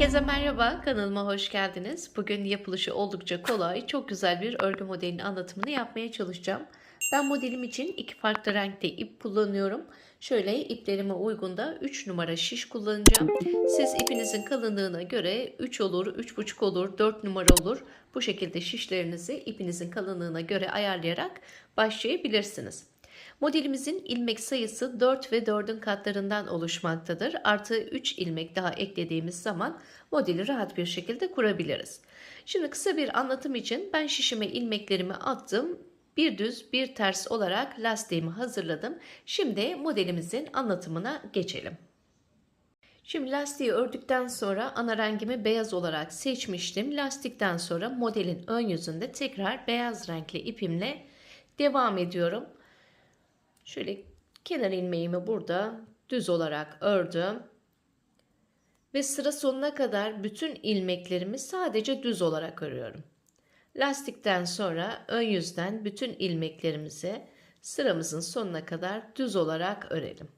Herkese merhaba, kanalıma hoş geldiniz. Bugün yapılışı oldukça kolay, çok güzel bir örgü modelinin anlatımını yapmaya çalışacağım. Ben modelim için iki farklı renkte ip kullanıyorum. Şöyle iplerime uygun da 3 numara şiş kullanacağım. Siz ipinizin kalınlığına göre 3 olur, 3,5 olur, 4 numara olur. Bu şekilde şişlerinizi ipinizin kalınlığına göre ayarlayarak başlayabilirsiniz. Modelimizin ilmek sayısı 4 ve 4'ün katlarından oluşmaktadır. Artı 3 ilmek daha eklediğimiz zaman modeli rahat bir şekilde kurabiliriz. Şimdi kısa bir anlatım için ben şişime ilmeklerimi attım. Bir düz bir ters olarak lastiğimi hazırladım. Şimdi modelimizin anlatımına geçelim. Şimdi lastiği ördükten sonra ana rengimi beyaz olarak seçmiştim. Lastikten sonra modelin ön yüzünde tekrar beyaz renkli ipimle devam ediyorum. Şöyle kenar ilmeğimi burada düz olarak ördüm. Ve sıra sonuna kadar bütün ilmeklerimi sadece düz olarak örüyorum. Lastikten sonra ön yüzden bütün ilmeklerimizi sıramızın sonuna kadar düz olarak örelim.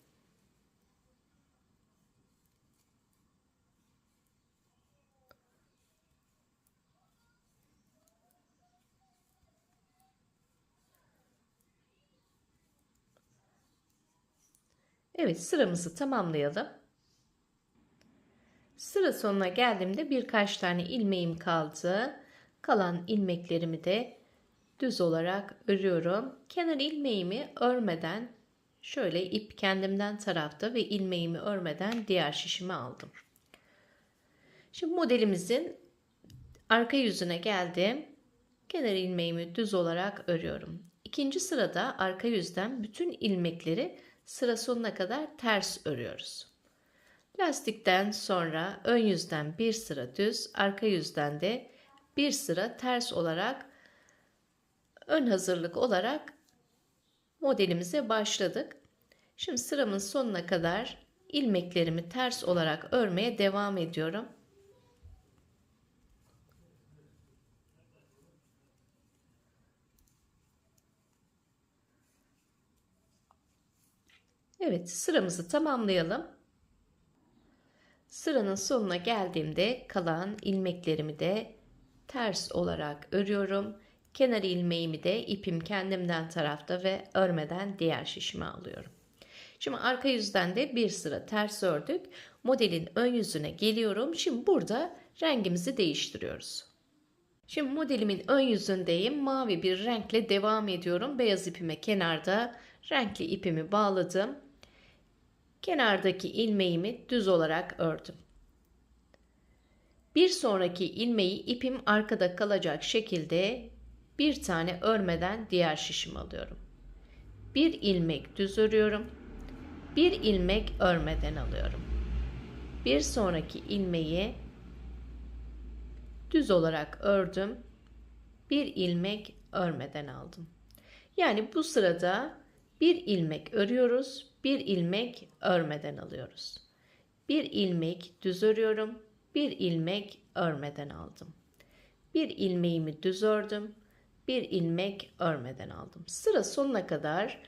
Evet sıramızı tamamlayalım. Sıra sonuna geldiğimde birkaç tane ilmeğim kaldı. Kalan ilmeklerimi de düz olarak örüyorum. Kenar ilmeğimi örmeden şöyle ip kendimden tarafta ve ilmeğimi örmeden diğer şişime aldım. Şimdi modelimizin arka yüzüne geldim. Kenar ilmeğimi düz olarak örüyorum. İkinci sırada arka yüzden bütün ilmekleri sıra sonuna kadar ters örüyoruz. Lastikten sonra ön yüzden bir sıra düz, arka yüzden de bir sıra ters olarak ön hazırlık olarak modelimize başladık. Şimdi sıramın sonuna kadar ilmeklerimi ters olarak örmeye devam ediyorum. Evet sıramızı tamamlayalım. Sıranın sonuna geldiğimde kalan ilmeklerimi de ters olarak örüyorum. Kenar ilmeğimi de ipim kendimden tarafta ve örmeden diğer şişime alıyorum. Şimdi arka yüzden de bir sıra ters ördük. Modelin ön yüzüne geliyorum. Şimdi burada rengimizi değiştiriyoruz. Şimdi modelimin ön yüzündeyim. Mavi bir renkle devam ediyorum. Beyaz ipime kenarda renkli ipimi bağladım. Kenardaki ilmeğimi düz olarak ördüm. Bir sonraki ilmeği ipim arkada kalacak şekilde bir tane örmeden diğer şişimi alıyorum. Bir ilmek düz örüyorum. Bir ilmek örmeden alıyorum. Bir sonraki ilmeği düz olarak ördüm. Bir ilmek örmeden aldım. Yani bu sırada bir ilmek örüyoruz, bir ilmek örmeden alıyoruz. Bir ilmek düz örüyorum, bir ilmek örmeden aldım. Bir ilmeğimi düz ördüm, bir ilmek örmeden aldım. Sıra sonuna kadar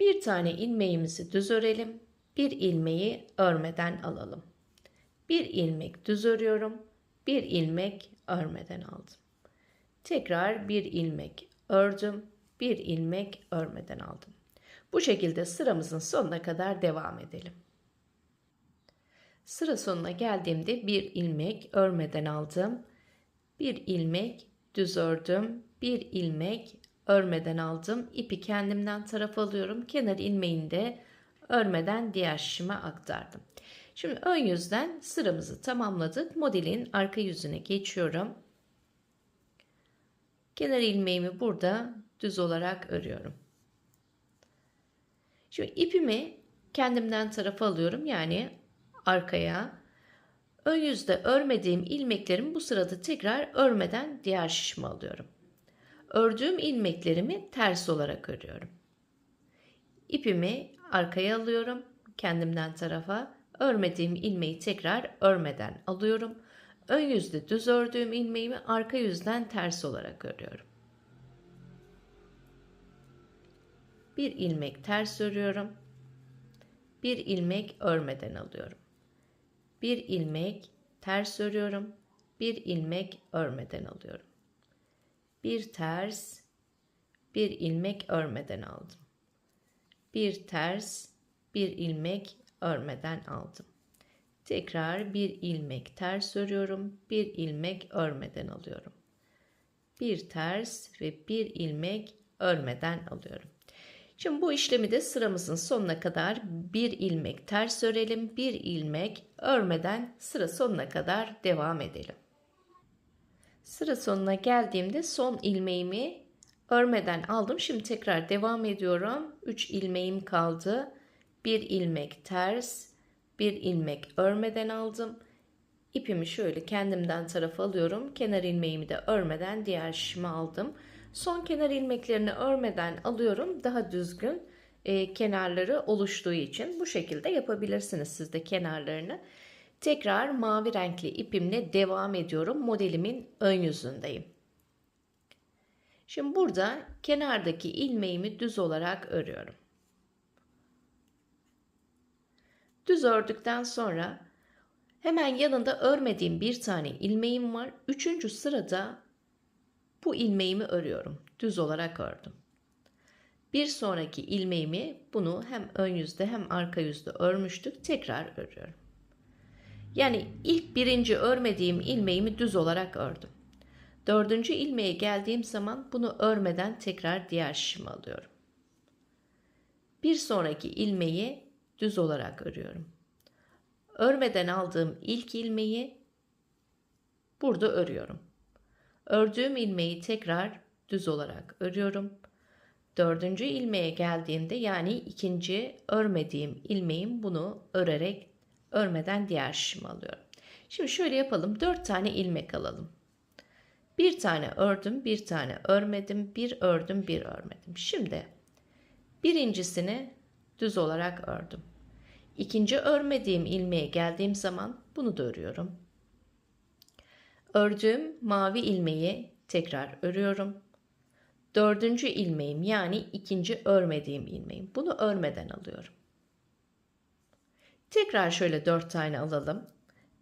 bir tane ilmeğimizi düz örelim, bir ilmeği örmeden alalım. Bir ilmek düz örüyorum, bir ilmek örmeden aldım. Tekrar bir ilmek ördüm, bir ilmek örmeden aldım. Bu şekilde sıramızın sonuna kadar devam edelim. Sıra sonuna geldiğimde bir ilmek örmeden aldım. Bir ilmek düz ördüm. Bir ilmek örmeden aldım. İpi kendimden taraf alıyorum. Kenar ilmeğini de örmeden diğer şişime aktardım. Şimdi ön yüzden sıramızı tamamladık. Modelin arka yüzüne geçiyorum. Kenar ilmeğimi burada düz olarak örüyorum. Şimdi ipimi kendimden tarafa alıyorum yani arkaya. Ön yüzde örmediğim ilmeklerimi bu sırada tekrar örmeden diğer şişime alıyorum. Ördüğüm ilmeklerimi ters olarak örüyorum. İpimi arkaya alıyorum kendimden tarafa. Örmediğim ilmeği tekrar örmeden alıyorum. Ön yüzde düz ördüğüm ilmeğimi arka yüzden ters olarak örüyorum. Bir ilmek ters örüyorum. Bir ilmek örmeden alıyorum. Bir ilmek ters örüyorum. Bir ilmek örmeden alıyorum. Bir ters, bir ilmek örmeden aldım. Bir ters, bir ilmek örmeden aldım. Tekrar bir ilmek ters örüyorum. Bir ilmek örmeden alıyorum. Bir ters ve bir ilmek örmeden alıyorum. Şimdi bu işlemi de sıramızın sonuna kadar bir ilmek ters örelim. Bir ilmek örmeden sıra sonuna kadar devam edelim. Sıra sonuna geldiğimde son ilmeğimi örmeden aldım. Şimdi tekrar devam ediyorum. 3 ilmeğim kaldı. Bir ilmek ters, bir ilmek örmeden aldım. İpimi şöyle kendimden tarafa alıyorum. Kenar ilmeğimi de örmeden diğer şişime aldım. Son kenar ilmeklerini örmeden alıyorum. Daha düzgün e, kenarları oluştuğu için bu şekilde yapabilirsiniz siz de kenarlarını. Tekrar mavi renkli ipimle devam ediyorum. Modelimin ön yüzündeyim. Şimdi burada kenardaki ilmeğimi düz olarak örüyorum. Düz ördükten sonra hemen yanında örmediğim bir tane ilmeğim var. Üçüncü sırada bu ilmeğimi örüyorum. Düz olarak ördüm. Bir sonraki ilmeğimi bunu hem ön yüzde hem arka yüzde örmüştük. Tekrar örüyorum. Yani ilk birinci örmediğim ilmeğimi düz olarak ördüm. Dördüncü ilmeğe geldiğim zaman bunu örmeden tekrar diğer şişime alıyorum. Bir sonraki ilmeği düz olarak örüyorum. Örmeden aldığım ilk ilmeği burada örüyorum. Ördüğüm ilmeği tekrar düz olarak örüyorum. Dördüncü ilmeğe geldiğimde yani ikinci örmediğim ilmeğim bunu örerek örmeden diğer şişimi alıyorum. Şimdi şöyle yapalım. Dört tane ilmek alalım. Bir tane ördüm, bir tane örmedim, bir ördüm, bir örmedim. Şimdi birincisini düz olarak ördüm. İkinci örmediğim ilmeğe geldiğim zaman bunu da örüyorum. Ördüğüm mavi ilmeği tekrar örüyorum. Dördüncü ilmeğim yani ikinci örmediğim ilmeğim. Bunu örmeden alıyorum. Tekrar şöyle dört tane alalım.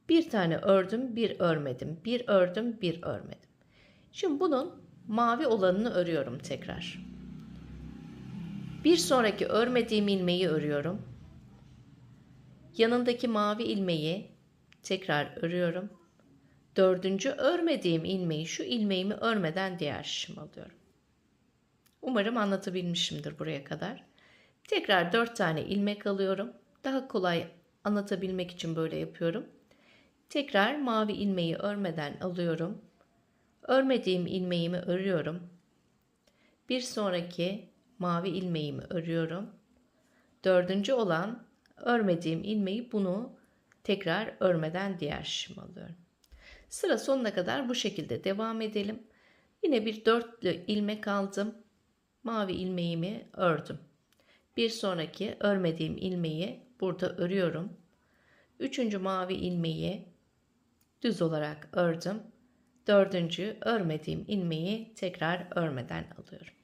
Bir tane ördüm, bir örmedim. Bir ördüm, bir örmedim. Şimdi bunun mavi olanını örüyorum tekrar. Bir sonraki örmediğim ilmeği örüyorum. Yanındaki mavi ilmeği tekrar örüyorum. Dördüncü örmediğim ilmeği şu ilmeğimi örmeden diğer şişime alıyorum. Umarım anlatabilmişimdir buraya kadar. Tekrar dört tane ilmek alıyorum. Daha kolay anlatabilmek için böyle yapıyorum. Tekrar mavi ilmeği örmeden alıyorum. Örmediğim ilmeğimi örüyorum. Bir sonraki mavi ilmeğimi örüyorum. Dördüncü olan örmediğim ilmeği bunu tekrar örmeden diğer şişime alıyorum. Sıra sonuna kadar bu şekilde devam edelim. Yine bir dörtlü ilmek aldım. Mavi ilmeğimi ördüm. Bir sonraki örmediğim ilmeği burada örüyorum. Üçüncü mavi ilmeği düz olarak ördüm. Dördüncü örmediğim ilmeği tekrar örmeden alıyorum.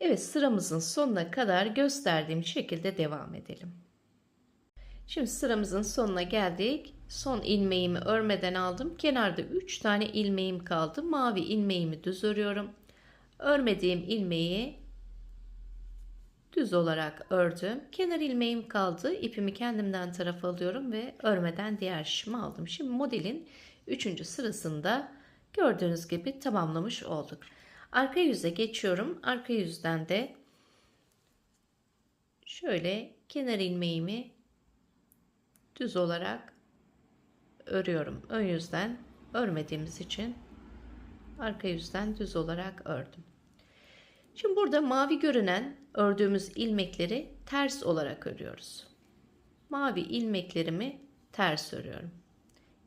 Evet sıramızın sonuna kadar gösterdiğim şekilde devam edelim. Şimdi sıramızın sonuna geldik. Son ilmeğimi örmeden aldım. Kenarda 3 tane ilmeğim kaldı. Mavi ilmeğimi düz örüyorum. Örmediğim ilmeği düz olarak ördüm. Kenar ilmeğim kaldı. İpimi kendimden tarafa alıyorum ve örmeden diğer şişimi aldım. Şimdi modelin 3. sırasında gördüğünüz gibi tamamlamış olduk. Arka yüze geçiyorum. Arka yüzden de şöyle kenar ilmeğimi düz olarak örüyorum. Ön yüzden örmediğimiz için arka yüzden düz olarak ördüm. Şimdi burada mavi görünen ördüğümüz ilmekleri ters olarak örüyoruz. Mavi ilmeklerimi ters örüyorum.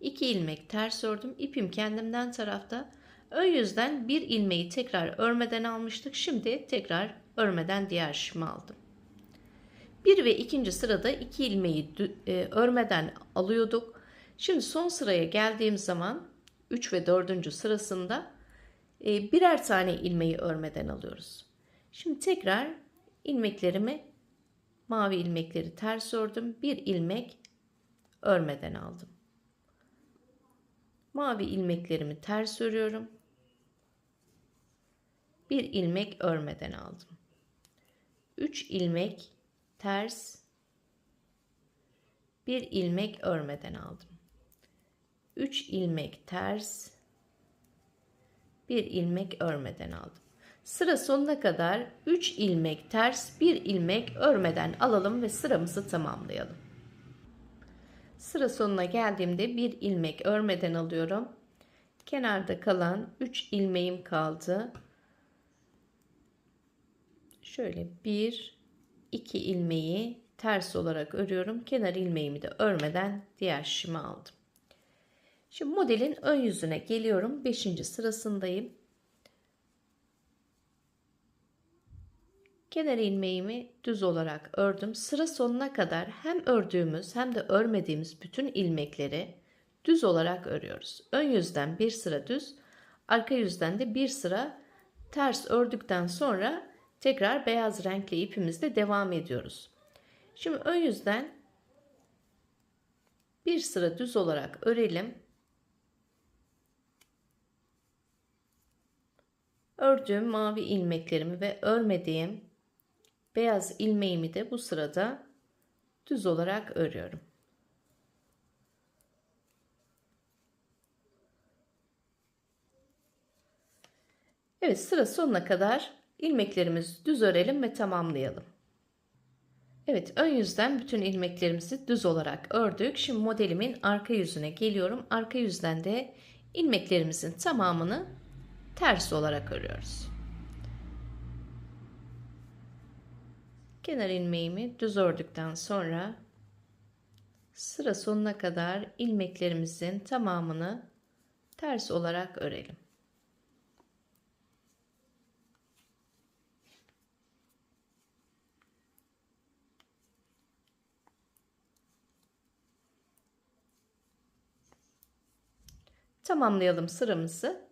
2 ilmek ters ördüm. İpim kendimden tarafta. Ön yüzden bir ilmeği tekrar örmeden almıştık. Şimdi tekrar örmeden diğer şişimi aldım. Bir ve ikinci sırada iki ilmeği e, örmeden alıyorduk. Şimdi son sıraya geldiğim zaman 3 ve 4. sırasında e, birer tane ilmeği örmeden alıyoruz. Şimdi tekrar ilmeklerimi mavi ilmekleri ters ördüm. Bir ilmek örmeden aldım. Mavi ilmeklerimi ters örüyorum. Bir ilmek örmeden aldım. 3 ilmek ters bir ilmek örmeden aldım. 3 ilmek ters bir ilmek örmeden aldım. Sıra sonuna kadar 3 ilmek ters, 1 ilmek örmeden alalım ve sıramızı tamamlayalım. Sıra sonuna geldiğimde 1 ilmek örmeden alıyorum. Kenarda kalan 3 ilmeğim kaldı. Şöyle 1 2 ilmeği ters olarak örüyorum. Kenar ilmeğimi de örmeden diğer şişime aldım. Şimdi modelin ön yüzüne geliyorum. 5. sırasındayım. Kenar ilmeğimi düz olarak ördüm. Sıra sonuna kadar hem ördüğümüz hem de örmediğimiz bütün ilmekleri düz olarak örüyoruz. Ön yüzden bir sıra düz, arka yüzden de bir sıra ters ördükten sonra tekrar beyaz renkli ipimizle devam ediyoruz. Şimdi ön yüzden bir sıra düz olarak örelim. Ördüğüm mavi ilmeklerimi ve örmediğim beyaz ilmeğimi de bu sırada düz olarak örüyorum. Evet sıra sonuna kadar ilmeklerimizi düz örelim ve tamamlayalım. Evet ön yüzden bütün ilmeklerimizi düz olarak ördük. Şimdi modelimin arka yüzüne geliyorum. Arka yüzden de ilmeklerimizin tamamını ters olarak örüyoruz. Kenar ilmeğimi düz ördükten sonra sıra sonuna kadar ilmeklerimizin tamamını ters olarak örelim. Tamamlayalım sıramızı.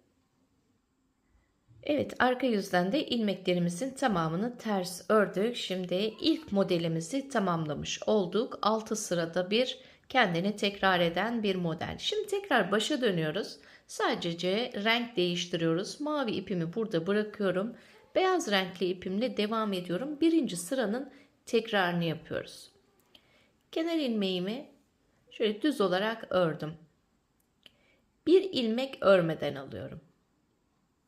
Evet arka yüzden de ilmeklerimizin tamamını ters ördük. Şimdi ilk modelimizi tamamlamış olduk. 6 sırada bir kendini tekrar eden bir model. Şimdi tekrar başa dönüyoruz. Sadece renk değiştiriyoruz. Mavi ipimi burada bırakıyorum. Beyaz renkli ipimle devam ediyorum. Birinci sıranın tekrarını yapıyoruz. Kenar ilmeğimi şöyle düz olarak ördüm. Bir ilmek örmeden alıyorum.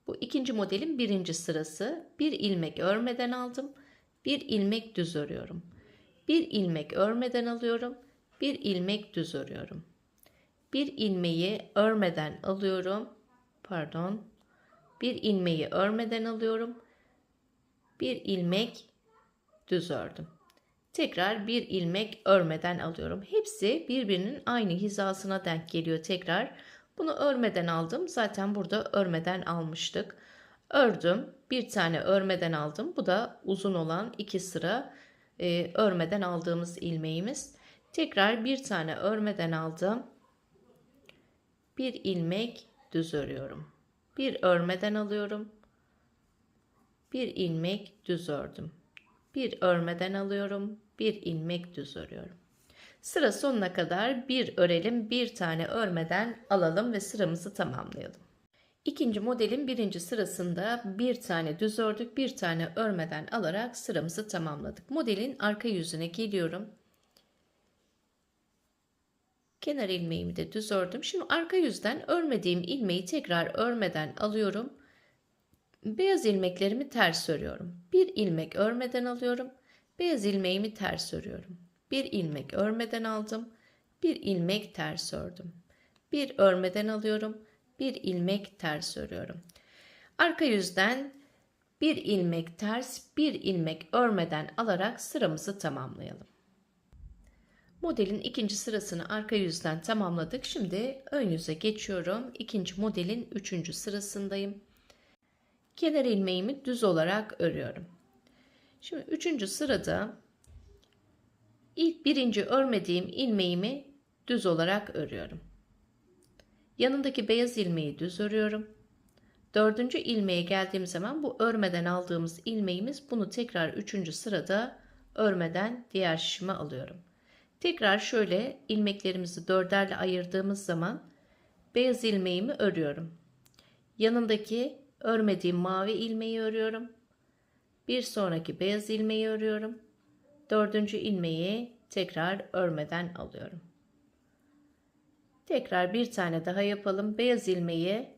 Bu ikinci modelin birinci sırası. Bir ilmek örmeden aldım. Bir ilmek düz örüyorum. Bir ilmek örmeden alıyorum. Bir ilmek düz örüyorum. Bir ilmeği örmeden alıyorum. Pardon. Bir ilmeği örmeden alıyorum. Bir ilmek düz ördüm. Tekrar bir ilmek örmeden alıyorum. Hepsi birbirinin aynı hizasına denk geliyor tekrar. Bunu örmeden aldım. Zaten burada örmeden almıştık. Ördüm. Bir tane örmeden aldım. Bu da uzun olan iki sıra e, örmeden aldığımız ilmeğimiz. Tekrar bir tane örmeden aldım. Bir ilmek düz örüyorum. Bir örmeden alıyorum. Bir ilmek düz ördüm. Bir örmeden alıyorum. Bir ilmek düz örüyorum. Sıra sonuna kadar bir örelim, bir tane örmeden alalım ve sıramızı tamamlayalım. İkinci modelin birinci sırasında bir tane düz ördük, bir tane örmeden alarak sıramızı tamamladık. Modelin arka yüzüne geliyorum. Kenar ilmeğimi de düz ördüm. Şimdi arka yüzden örmediğim ilmeği tekrar örmeden alıyorum. Beyaz ilmeklerimi ters örüyorum. Bir ilmek örmeden alıyorum. Beyaz ilmeğimi ters örüyorum. Bir ilmek örmeden aldım. Bir ilmek ters ördüm. Bir örmeden alıyorum. Bir ilmek ters örüyorum. Arka yüzden bir ilmek ters, bir ilmek örmeden alarak sıramızı tamamlayalım. Modelin ikinci sırasını arka yüzden tamamladık. Şimdi ön yüze geçiyorum. İkinci modelin üçüncü sırasındayım. Kenar ilmeğimi düz olarak örüyorum. Şimdi üçüncü sırada İlk birinci örmediğim ilmeğimi düz olarak örüyorum. Yanındaki beyaz ilmeği düz örüyorum. Dördüncü ilmeğe geldiğim zaman bu örmeden aldığımız ilmeğimiz bunu tekrar üçüncü sırada örmeden diğer şişime alıyorum. Tekrar şöyle ilmeklerimizi dörderle ayırdığımız zaman beyaz ilmeğimi örüyorum. Yanındaki örmediğim mavi ilmeği örüyorum. Bir sonraki beyaz ilmeği örüyorum. Dördüncü ilmeği tekrar örmeden alıyorum. Tekrar bir tane daha yapalım. Beyaz ilmeği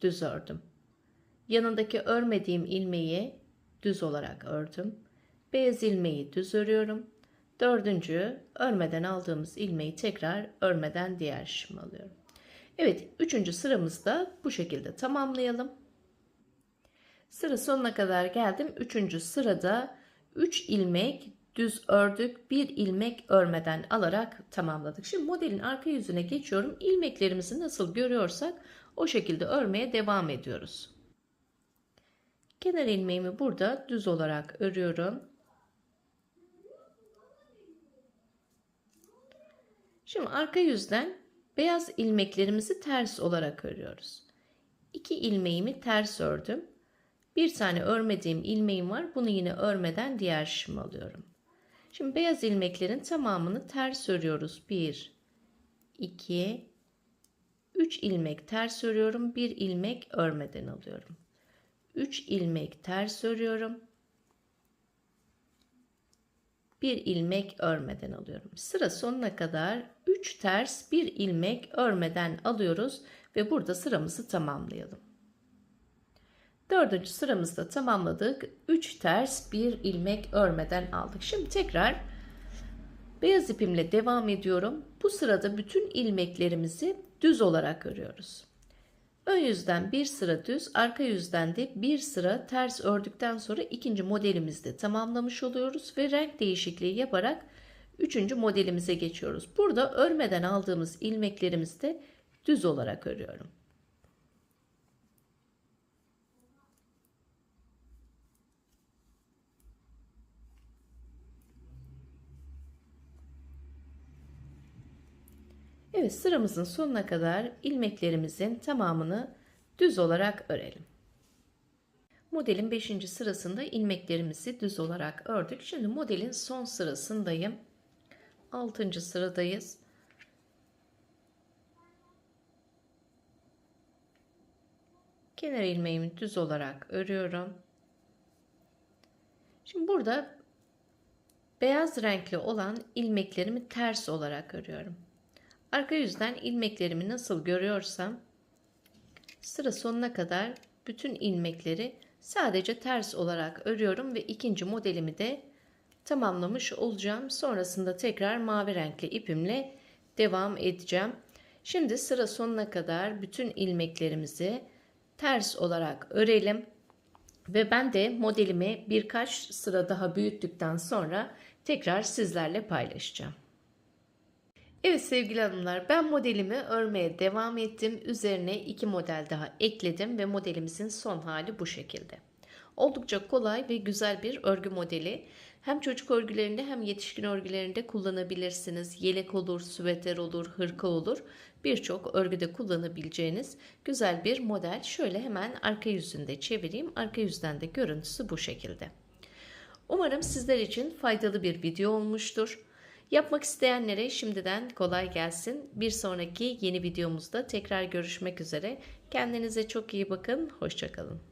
düz ördüm. Yanındaki örmediğim ilmeği düz olarak ördüm. Beyaz ilmeği düz örüyorum. Dördüncü örmeden aldığımız ilmeği tekrar örmeden diğer şişime alıyorum. Evet, üçüncü sıramızda bu şekilde tamamlayalım. Sıra sonuna kadar geldim. Üçüncü sırada 3 ilmek düz ördük. Bir ilmek örmeden alarak tamamladık. Şimdi modelin arka yüzüne geçiyorum. İlmeklerimizi nasıl görüyorsak o şekilde örmeye devam ediyoruz. Kenar ilmeğimi burada düz olarak örüyorum. Şimdi arka yüzden beyaz ilmeklerimizi ters olarak örüyoruz. İki ilmeğimi ters ördüm. Bir tane örmediğim ilmeğim var. Bunu yine örmeden diğer şişime alıyorum. Şimdi beyaz ilmeklerin tamamını ters örüyoruz. 1 2 3 ilmek ters örüyorum. 1 ilmek örmeden alıyorum. 3 ilmek ters örüyorum. 1 ilmek örmeden alıyorum. Sıra sonuna kadar 3 ters 1 ilmek örmeden alıyoruz ve burada sıramızı tamamlayalım. Dördüncü sıramızda tamamladık. 3 ters 1 ilmek örmeden aldık. Şimdi tekrar beyaz ipimle devam ediyorum. Bu sırada bütün ilmeklerimizi düz olarak örüyoruz. Ön yüzden bir sıra düz, arka yüzden de bir sıra ters ördükten sonra ikinci modelimizde tamamlamış oluyoruz ve renk değişikliği yaparak üçüncü modelimize geçiyoruz. Burada örmeden aldığımız ilmeklerimizi de düz olarak örüyorum. Evet sıramızın sonuna kadar ilmeklerimizin tamamını düz olarak örelim. Modelin 5. sırasında ilmeklerimizi düz olarak ördük. Şimdi modelin son sırasındayım. 6. sıradayız. Kenar ilmeğimi düz olarak örüyorum. Şimdi burada beyaz renkli olan ilmeklerimi ters olarak örüyorum. Arka yüzden ilmeklerimi nasıl görüyorsam sıra sonuna kadar bütün ilmekleri sadece ters olarak örüyorum ve ikinci modelimi de tamamlamış olacağım. Sonrasında tekrar mavi renkli ipimle devam edeceğim. Şimdi sıra sonuna kadar bütün ilmeklerimizi ters olarak örelim. Ve ben de modelimi birkaç sıra daha büyüttükten sonra tekrar sizlerle paylaşacağım. Evet sevgili hanımlar ben modelimi örmeye devam ettim. Üzerine iki model daha ekledim ve modelimizin son hali bu şekilde. Oldukça kolay ve güzel bir örgü modeli. Hem çocuk örgülerinde hem yetişkin örgülerinde kullanabilirsiniz. Yelek olur, süveter olur, hırka olur. Birçok örgüde kullanabileceğiniz güzel bir model. Şöyle hemen arka yüzünde çevireyim. Arka yüzden de görüntüsü bu şekilde. Umarım sizler için faydalı bir video olmuştur. Yapmak isteyenlere şimdiden kolay gelsin. Bir sonraki yeni videomuzda tekrar görüşmek üzere. Kendinize çok iyi bakın. Hoşçakalın.